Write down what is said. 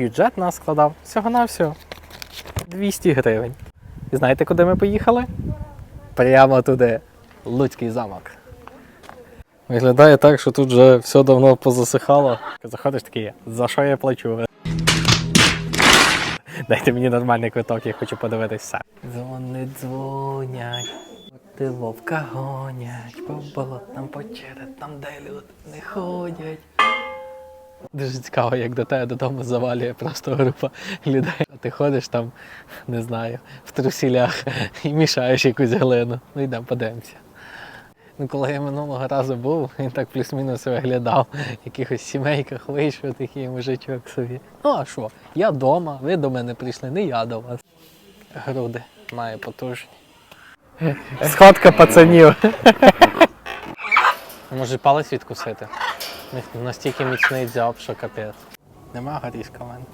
Бюджет нас складав всього-навсього 200 гривень. І знаєте, куди ми поїхали? Прямо туди. Луцький замок. Виглядає так, що тут вже все давно позасихало. Заходиш такий, за що я плачу? Дайте мені нормальний квиток, я хочу подивитись все. Дзвони дзвонять, ти вовка гонять, по болотам, по черетам, де люди не ходять. Дуже цікаво, як до тебе додому завалює просто група людей. А ти ходиш там, не знаю, в трусілях і мішаєш якусь глину. Ну йдемо, подивимося. Ну, коли я минулого разу був, він так плюс-мінус виглядав. В якихось сімейках вийшов такий мужичок собі. Ну а що? Я вдома, ви до мене прийшли, не я до вас. Груди має потужні. Сходка пацанів. Може палець відкусити? Настільки міцний дзьоб, що капець. Нема горішка в.